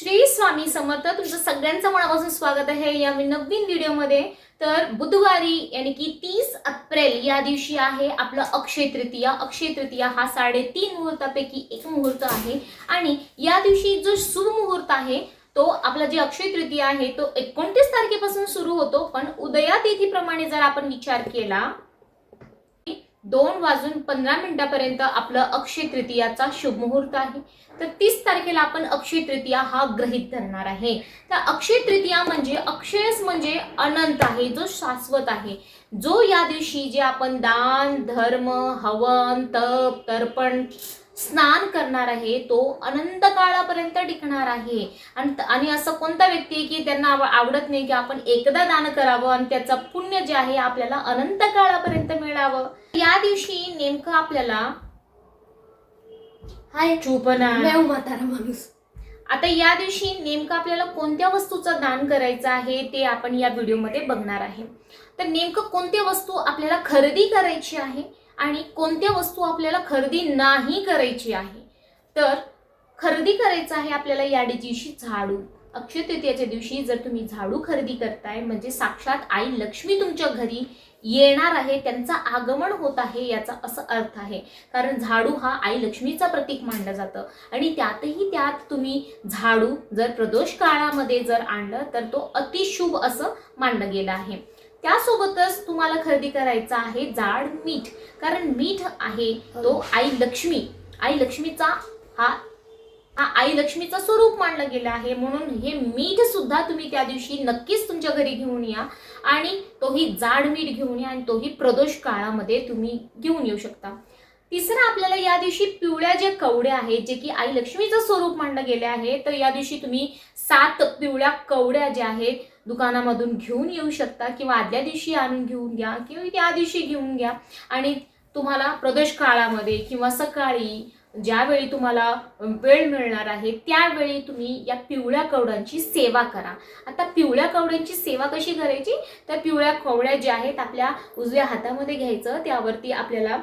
श्री स्वामी समर्थ. तुमचं सगळ्यांचं मनापासून स्वागत आहे या मी नवीन व्हिडिओमध्ये. तर बुधवारी यानी की तीस एप्रिल या दिवशी आहे आपलं अक्षय तृतीया. अक्षय तृतीया हा साडेतीन मुहूर्तापैकी एक मुहूर्त आहे. आणि या दिवशी जो शुभ मुहूर्त आहे तो आपला जे अक्षय तृतीया आहे तो एकोणतीस तारखेपासून सुरू होतो. पण उदया तिथीप्रमाणे जर आपण विचार केला दोन वाजून पंधरा मिनिटापर्यंत आपलं अक्षय तृतीयाचा शुभ मुहूर्त आहे. तर तीस तारखेला आपण अक्षय तृतीया हा ग्रहित धरणार आहे. तर अक्षय तृतीया म्हणजे अक्षयस म्हणजे अनंत आहे जो शाश्वत आहे. जो या दिवशी जे आपण दान धर्म हवन तप तर्पण स्नान करणार आहे तो अनंत काळापर्यंत टिकणार आहे. आणि असं कोणता व्यक्ती आहे की त्यांना आव- आवडत नाही की आपण एकदा दान करावं आणि त्याचं पुण्य जे आहे आपल्याला अनंत काळापर्यंत मिळावं? या दिवशी नेमकं आपल्याला हाय चूपना. म्हातारा माणूस. आता या दिवशी नेमकं आपल्याला कोणत्या वस्तूचं दान करायचं आहे ते आपण या व्हिडिओमध्ये बघणार आहे. तर नेमकं कोणत्या वस्तू आपल्याला खरेदी करायची आहे? आणि कोणत्या वस्तू आपल्याला खरेदी नाही करायची आहे तर खरेदी करायचं आहे आपल्याला या दिवशी झाडू. अक्षय तृतीयाच्या दिवशी जर तुम्ही झाडू खरेदी करताय म्हणजे साक्षात आई लक्ष्मी तुमच्या घरी येणार आहे त्यांचं आगमन होत आहे याचा असं अर्थ आहे. कारण झाडू हा आई लक्ष्मीचा प्रतीक मानलं जातं. आणि त्यातही त्यात तुम्ही झाडू जर प्रदोष काळामध्ये जर आणलं तर तो अतिशुभ असं मानलं गेलं आहे. त्यासोबतच तुम्हाला खरेदी करायचा आहे जाड मीठ. कारण मीठ आहे तो आई लक्ष्मी. आई लक्ष्मीचा हा हा आई लक्ष्मीचं स्वरूप मानलं गेलं आहे. म्हणून हे मीठ सुद्धा तुम्ही त्या दिवशी नक्कीच तुमच्या घरी घेऊन या. आणि तोही जाड मीठ घेऊन या आणि तोही प्रदोष काळामध्ये तुम्ही घेऊन येऊ शकता. तिसरं आपल्याला या दिवशी पिवळ्या ज्या कवड्या आहेत जे की आई लक्ष्मीचं स्वरूप मानलं गेले आहे तर या दिवशी तुम्ही सात पिवळ्या कवड्या ज्या आहेत दुकानामधून घेऊन येऊ शकता किंवा आदल्या दिवशी आणून घेऊन घ्या किंवा त्या दिवशी घेऊन घ्या. आणि तुम्हाला प्रदोष काळामध्ये किंवा सकाळी ज्यावेळी तुम्हाला वेळ मिळणार आहे त्यावेळी तुम्ही या पिवळ्या कवड्यांची सेवा करा. आता पिवळ्या कवड्यांची सेवा कशी करायची? तर पिवळ्या कवड्या ज्या आहेत आपल्या उजव्या हातामध्ये घ्यायचं त्यावरती आपल्याला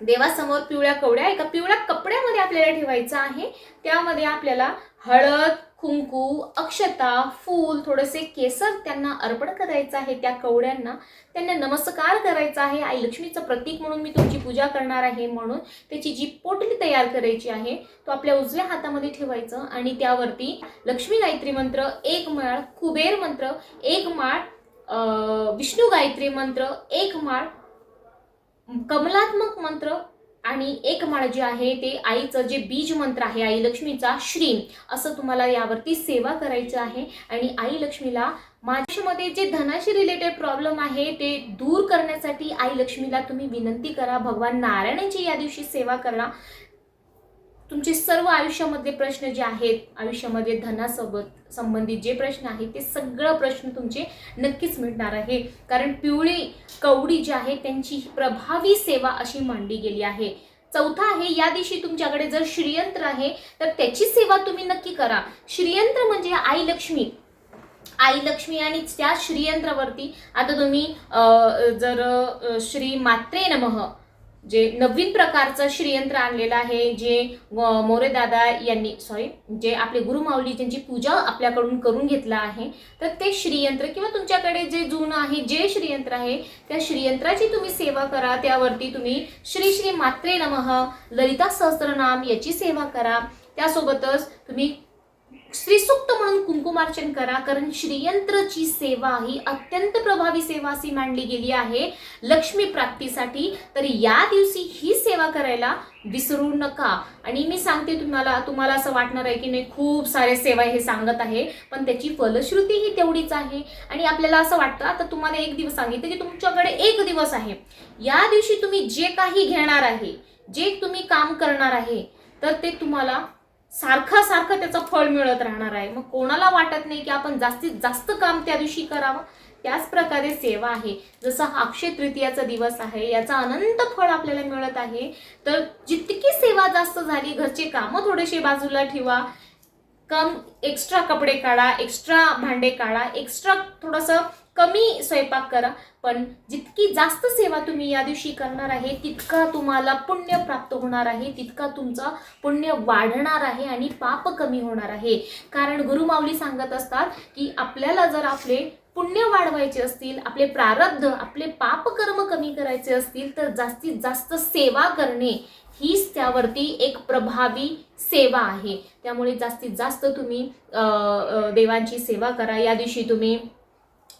देवासमोर पिवळ्या कवड्या एका पिवळ्या कपड्यामध्ये आपल्याला ठेवायचं आहे. त्यामध्ये आपल्याला हळद कुंकू अक्षता फूल थोडेसे केसर त्यांना अर्पण करायचं आहे त्या कवड्यांना. त्यांना नमस्कार करायचा आहे. आई लक्ष्मीचं प्रतीक म्हणून मी तुमची पूजा करणार आहे म्हणून त्याची जी पोटली तयार करायची आहे तो आपल्या उजव्या हातामध्ये ठेवायचं आणि त्यावरती लक्ष्मी गायत्री मंत्र एक माळ कुबेर मंत्र एक माळ विष्णू गायत्री मंत्र एक माळ कमलात्मक मंत्र आणि एक माळ जे आहे ते आईचं जे बीज मंत्र आहे आई लक्ष्मीचा श्री असं तुम्हाला यावरती सेवा करायचं आहे. आणि आई लक्ष्मीला माझ्यामध्ये जे धनाशी रिलेटेड प्रॉब्लेम आहे ते दूर करण्यासाठी आई लक्ष्मीला तुम्ही विनंती करा. भगवान नारायणाची या दिवशी सेवा करा. तुमचे सर्व आयुष्यामधले प्रश्न जे आहेत आयुष्यामध्ये धनासोबत संबंधित जे प्रश्न आहेत ते सगळं प्रश्न तुमचे नक्कीच मिळणार आहे. कारण पिवळी कवडी जी आहे त्यांची प्रभावी सेवा अशी मांडली गेली आहे. चौथा आहे या दिवशी तुमच्याकडे जर श्रीयंत्र आहे तर त्याची सेवा तुम्ही नक्की करा. श्रीयंत्र म्हणजे आई लक्ष्मी. आई लक्ष्मी आणि त्या श्रीयंत्रावरती आता तुम्ही जर श्री मात्रे नमः जे नवीन प्रकारचं श्रीयंत्र आणलेलं आहे जे मोरेदादा मोरे दादा यांनी सॉरी जे आपले गुरुमाऊली ज्यांची पूजा आपल्याकडून करून घेतलं आहे तर ते श्रीयंत्र किंवा तुमच्याकडे जे जुनं आहे जे श्रीयंत्र आहे त्या श्रीयंत्राची तुम्ही सेवा करा त्यावरती तुम्ही श्री श्री मात्रे नमः ललिता सहस्त्रनाम याची सेवा करा. त्यासोबतच तुम्ही श्रीसूक्त म्हणून कुंकुमार्चन करा कारण श्रीयंत्रची सेवा ही अत्यंत प्रभावी सेवा अशी मांडली गेली आहे. लक्ष्मी प्राप्तीसाठी तर या दिवशी ही सेवा करायला विसरू नका. आणि मी सांगते तुम्हाला तुम्हाला असं वाटणार आहे की नाही खूप सारे सेवा हे सांगत आहे पण त्याची फलश्रुती ही तेवढीच आहे. आणि आपल्याला असं वाटतं आता तुम्हाला एक दिवस सांगितलं की तुमच्याकडे एक दिवस आहे. या दिवशी तुम्ही जे काही घेणार आहे जे तुम्ही काम करणार आहे तर ते तुम्हाला सारखा सारखं त्याचं फळ मिळत राहणार आहे. मग कोणाला वाटत नाही की आपण जास्तीत जास्त काम त्या दिवशी करावं? त्याच प्रकारे सेवा आहे. जसं हा अक्षय तृतीयाचा दिवस आहे याचा अनंत फळ आपल्याला मिळत आहे. तर जितकी सेवा जास्त झाली घरचे कामं थोडेसे बाजूला ठेवा. कम एक्स्ट्रा कपडे काढा एक्स्ट्रा भांडे काढा एक्स्ट्रा थोडंसं कमी स्वयंपाक करा. पण जितकी जास्त सेवा तुम्ही या दिवशी करणार आहे तितका तुम्हाला पुण्य प्राप्त होणार आहे तितका तुमचा पुण्य वाढणार आहे आणि पाप कमी होणार आहे. कारण गुरुमाऊली सांगत असतात की आपल्याला जर आपले पुण्य वाढवायचे असतील आपले प्रारब्ध आपले पापकर्म कमी करायचे असतील तर जास्तीत जास्त सेवा करणे हीच त्यावरती एक प्रभावी सेवा आहे. त्यामुळे जास्तीत जास्त तुम्ही देवांची सेवा करा. या दिवशी तुम्ही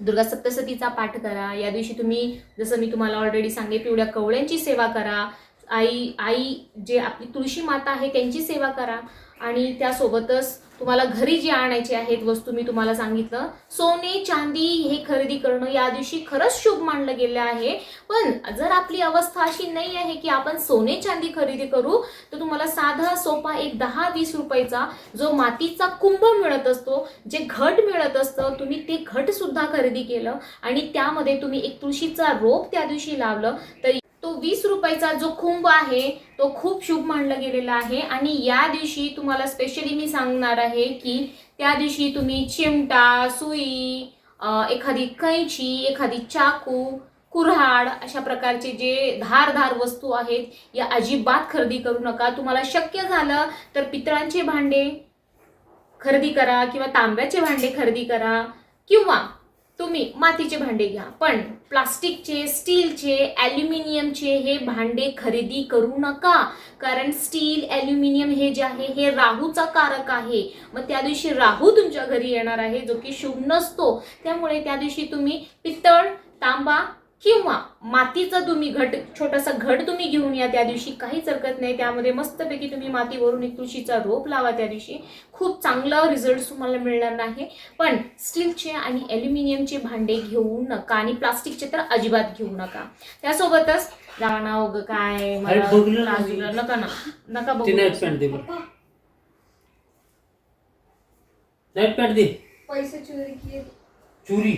दुर्गा सप्तसतीचा पाठ करा. या दिवशी तुम्ही जसं मी तुम्हाला ऑलरेडी सांगे पिवळ्या कवळ्यांची सेवा करा. आई आई जे आपली तुळशी माता आहे त्यांची सेवा करा. आणि त्यासोबतच तुम्हाला घरी जे आणायचे आहेत वस्तू मी तुम्हाला सांगितलं. सोने चांदी हे खरेदी करणं या दिवशी खरंच शुभ मानलं गेलं आहे. पण जर आपली अवस्था अशी नाही आहे की आपण सोने चांदी खरेदी करू तर तुम्हाला साधा सोपा एक दहा वीस रुपयाचा जो मातीचा कुंभ मिळत असतो जे घट मिळत असतं तुम्ही ते घट सुद्धा खरेदी केलं. आणि त्यामध्ये तुम्ही एक तुळशीचा रोप त्या दिवशी लावलं तर तो वीस रुपयाचा जो कुंभ आहे तो खूप शुभ मानला गेलेला आहे. आणि या दिवशी तुम्हाला स्पेशली मी सांगणार आहे की त्या दिवशी तुम्ही चिमटा सुई एखादी कैची एखादी चाकू कुऱ्हाड अशा प्रकारचे जे धारधार वस्तू आहेत या अजिबात खरेदी करू नका. तुम्हाला शक्य झालं तर पितळांचे भांडे खरेदी करा किंवा तांब्याचे भांडे खरेदी करा किंवा तुम्ही मातीचे भांडे घ्या. पण प्लास्टिकचे स्टीलचे ॲल्युमिनियमचे हे भांडे खरेदी करू नका. कारण स्टील ॲल्युमिनियम हे जे आहे हे राहूचा कारक आहे. मग त्या दिवशी राहू तुमच्या घरी येणार आहे जो की शुभ नसतो. त्यामुळे त्या दिवशी तुम्ही पितळ तांबा किंवा मातीचा तुम्ही घट छोटासा घट तुम्ही घेऊन या त्या दिवशी काहीच हरकत नाही. त्यामध्ये मस्तपैकी तुम्ही मातीवरून एक तुळशीचा रोप लावा त्या दिवशी. खूप चांगला रिझल्ट तुम्हाला मिळणार नाही. पण स्टीलचे आणि ॲल्युमिनियमचे भांडे घेऊ नका आणि प्लास्टिकचे तर अजिबात घेऊ नका. त्यासोबतच जाणं वगैरे काय बघलं ना. नका ना नका ती बघू नाईट पॅन्ट दे बरं. नाईट पॅन्ट दे. पैसे चोरी किए. चोरी.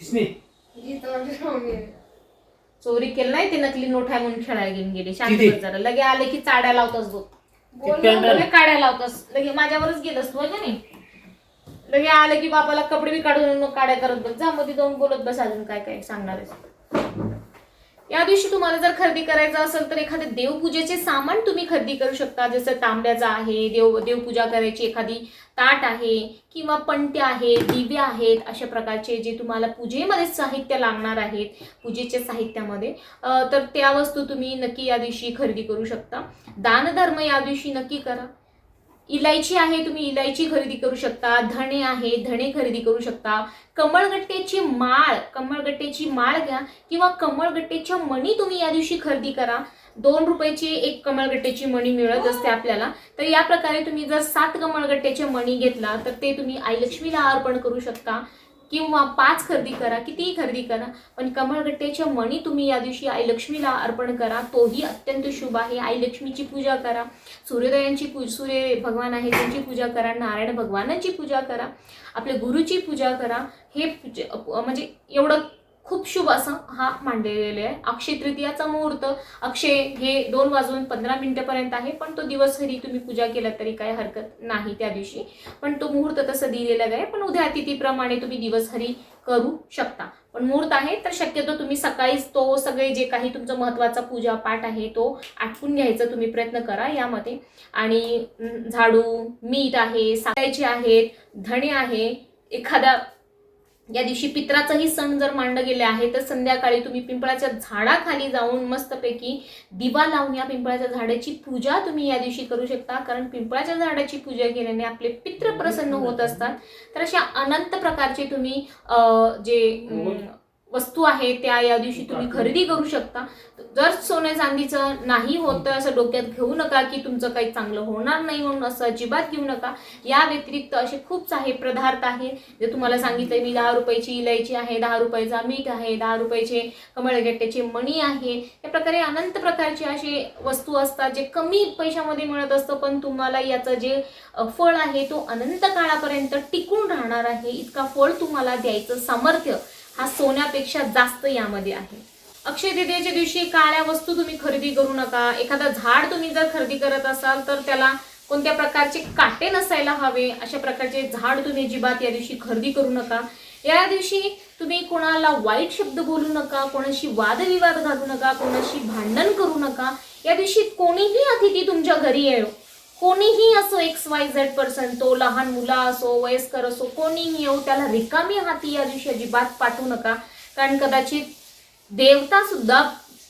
किसने? चोरी केलं नाही ते नकली नोट आहे म्हणून खेळायला घेऊन गेले. शांत किती? जरा. लगे आले की चाड्या लावतास बघ. बोल काड्या लावतास. लगे माझ्यावरच गेलस तू है का नाही? लगे आलं की बापाला कपडे बी काढून काड्या करत बस. जा मध्ये जाऊन बोलत बस अजून काय काय सांगणार आहेस. या दिवशी तुम्हाला जर खरेदी करायचं असेल तर एखादे देवपूजेचे सामान तुम्ही खरेदी करू शकता. जसं तांब्याचं आहे देव देवपूजा करायची एखादी ताट आहे किंवा पणत्या आहेत दिवे आहेत अशा प्रकारचे जे तुम्हाला पूजेमध्ये साहित्य लागणार आहेत पूजेच्या साहित्यामध्ये तर त्या वस्तू तुम्ही नक्की या दिवशी खरेदी करू शकता. दानधर्म या दिवशी नक्की करा. इलायची आहे तुम्ही इलायची खरेदी करू शकता धणे आहे धणे खरेदी करू शकता. कमळगट्ट्याची माळ कमळगट्ट्याची माळ घ्या किंवा कमळगट्ट्याच्या मणी तुम्ही या दिवशी खरेदी करा. दोन रुपयाची एक कमळगट्ट्याची मणी मिळत असते आपल्याला. तर या प्रकारे तुम्ही जर सात कमळगट्ट्याच्या मणी घेतला तर ते तुम्ही आई लक्ष्मीला अर्पण करू शकता. किंवा पाच खरेदी करा कितीही खरेदी करा पण कमळगट्ट्याच्या मणी तुम्ही या दिवशी आई लक्ष्मीला अर्पण करा. तोही अत्यंत शुभ आहे. आई लक्ष्मीची पूजा करा. सूर्योदयांची पू सूर्य भगवान आहे त्यांची पूजा करा. नारायण भगवानांची पूजा करा. आपल्या गुरुची पूजा करा. हे पूजे- म्हणजे एवढं खूप शुभ असं हा मांडलेले आहे. अक्षय तृतीयाचा मुहूर्त. अक्षय हे दोन वाजून पंधरा मिनिटापर्यंत आहे पण तो दिवस घरी तुम्ही पूजा केला तरी काही हरकत नाही त्या दिवशी. पण तो मुहूर्त तसं दिलेला आहे पण उद्या अतिथीप्रमाणे तुम्ही दिवस हरी करू शकता. पण मुहूर्त आहे तर शक्यतो तुम्ही सकाळीच तो सगळे जे काही तुमचं महत्त्वाचा पूजा पाठ आहे तो आटपून घ्यायचा तुम्ही प्रयत्न करा यामध्ये. आणि झाडू मीठ आहे साखरेचे आहेत धणे आहे एखादा या दिवशी पित्राचाही सण जर मांडलं गेले आहे तर संध्याकाळी तुम्ही पिंपळाच्या झाडाखाली जाऊन मस्तपैकी दिवा लावून या पिंपळाच्या झाडाची पूजा तुम्ही या दिवशी करू शकता. कारण पिंपळाच्या झाडाची पूजा केल्याने आपले पित्र प्रसन्न होत असतात. तर अशा अनंत प्रकारचे तुम्ही जे अं, वस्तू आहेत त्या या दिवशी तुम्ही खरेदी करू शकता. जर सोन्या चांदीचं नाही होत तर असं डोक्यात घेऊ नका की तुमचं काही चांगलं होणार नाही म्हणून असं अजिबात घेऊ नका. या व्यतिरिक्त असे खूप सारे पदार्थ आहेत. जे तुम्हाला सांगितलं मी दहा रुपयाची इलायची आहे दहा रुपयाचा मीठ आहे दहा रुपयाचे कमळगट्ट्याचे मणी आहे. या प्रकारे अनंत प्रकारचे असे वस्तू असतात जे कमी पैशामध्ये मिळत असतं पण तुम्हाला याचं जे फळ आहे तो अनंत काळापर्यंत टिकून राहणार आहे. इतका फळ तुम्हाला द्यायचं सामर्थ्य हा सोन्यापेक्षा जास्त यामध्ये आहे. अक्षय तृतीयेच्या दिवशी काळ्या वस्तू तुम्ही खरेदी करू नका. एखादा झाड तुम्ही जर खरेदी करत असाल तर त्याला कोणत्या प्रकारचे काटे नसायला हवे अशा प्रकारचे झाड तुम्ही अजिबात या दिवशी खरेदी करू नका. या दिवशी तुम्ही कोणाला वाईट शब्द बोलू नका कोणाशी वादविवाद घालू नका कोणाशी भांडण करू नका. या दिवशी कोणीही अतिथी तुमच्या घरी येऊ कोणीही असो एक्स वाय झेड पर्सन तो लहान मुला असो वयस्कर असो कोणीही येऊ त्याला रिकामी हाती या दिवशी अजिबात पाठवू नका. कारण कदाचित देवता सुद्धा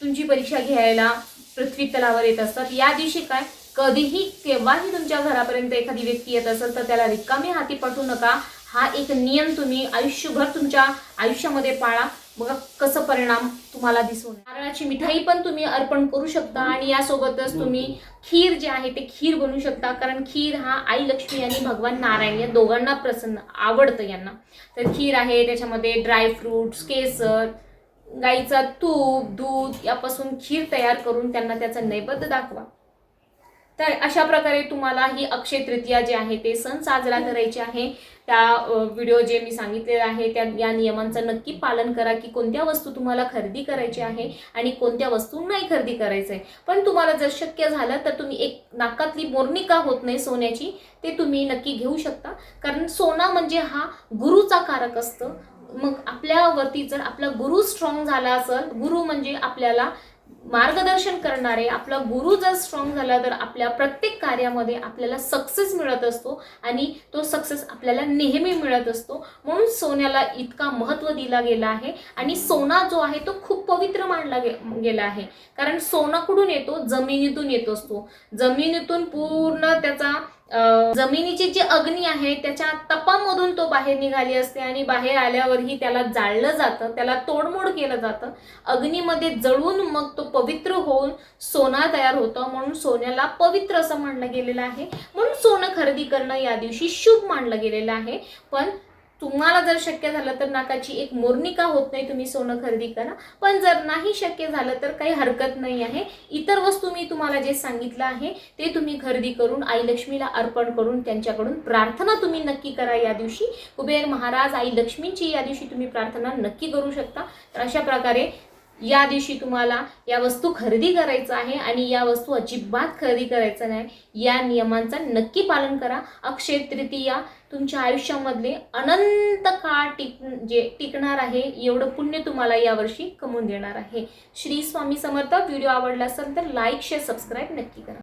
तुमची परीक्षा घ्यायला पृथ्वी तलावर येत असतात. या दिवशी काय? कधीही केव्हाही तुमच्या घरापर्यंत एखादी व्यक्ती येत असेल तर त्याला रिकामी हाती पाठवू नका. हा एक नियम तुम्ही आयुष्यभर तुमच्या आयुष्यामध्ये पाळा. बघा कसं परिणाम तुम्हाला दिसून नारळाची मिठाई पण तुम्ही अर्पण करू शकता आणि यासोबतच तुम्ही खीर जे आहे ते खीर बनवू शकता. कारण खीर हा आई लक्ष्मी आणि भगवान नारायण या दोघांना प्रसन्न आवडतं यांना. तर खीर आहे त्याच्यामध्ये ड्रायफ्रुट्स केसर गाईचा तूप दूध यापासून खीर तयार करून त्यांना त्याचा नैवेद्य दाखवा. तर अशा प्रकारे तुम्हाला ही अक्षय तृतीया जे आहे ते सण साजरा करायचे आहे. त्या व्हिडिओ जे मी सांगितलेले आहे त्या या नियमांचं नक्की पालन करा की कोणत्या वस्तू तुम्हाला खरेदी करायची आहे आणि कोणत्या वस्तू नाही खरेदी करायचं आहे पण तुम्हाला जर शक्य झालं तर तुम्ही एक नाकातली मोर्निका होत नाही सोन्याची ते तुम्ही नक्की घेऊ शकता. कारण सोना म्हणजे हा गुरुचा कारक असतं. मग आपल्यावरती जर आपला गुरु स्ट्रॉंग झाला असेल गुरु म्हणजे आपल्याला मार्गदर्शन करणारे आपला गुरु जर स्ट्रॉंग झाला तर आपल्या प्रत्येक कार्यामध्ये आपल्याला सक्सेस मिळत असतो आणि तो सक्सेस आपल्याला नेहमी मिळत असतो. म्हणून सोन्याला इतका महत्त्व दिला गेला आहे आणि सोना जो आहे तो खूप पवित्र मानला गे गेला आहे. कारण सोना कुठून येतो? जमिनीतून येत असतो. जमिनीतून पूर्ण त्याचा जमिनीची जी अग्नी आहे त्याच्या तपामधून तो बाहेर निघाली असते आणि बाहेर आल्यावरही त्याला जाळलं जातं त्याला तोडमोड केलं जातं. अग्नीमध्ये जळून मग तो पवित्र होऊन सोना तयार होतं. म्हणून सोन्याला पवित्र असं मानलं गेलेलं आहे. म्हणून सोनं खरेदी करणं या दिवशी शुभ मानलं गेलेलं आहे. पण तुम्हाला जर शक्य झालं तर नाकाची एक मोर्निका होत नाही तुम्ही सोनं खरेदी करा. पण जर नाही शक्य झालं तर काही हरकत नाही आहे. इतर वस्तू मी तुम्हाला जे सांगितलं आहे ते तुम्ही खरेदी करून आई लक्ष्मीला अर्पण करून त्यांच्याकडून प्रार्थना तुम्ही नक्की करा या दिवशी. कुबेर महाराज आई लक्ष्मींची या दिवशी तुम्ही प्रार्थना नक्की करू शकता. तर अशा प्रकारे या दिवशी तुम्हाला या वस्तू खरेदी करायचं आहे आणि या वस्तू अजिबात खरेदी करायचं नाही. या नियमांचा नक्की पालन करा. अक्षय तृतीया तुमच्या आयुष्यामधले अनंत काळ टिक जे टिकणार आहे एवढं पुण्य तुम्हाला यावर्षी कमवून देणार आहे. श्री स्वामी समर्थ व्हिडिओ आवडला असेल तर लाईक शेअर सबस्क्राईब नक्की करा.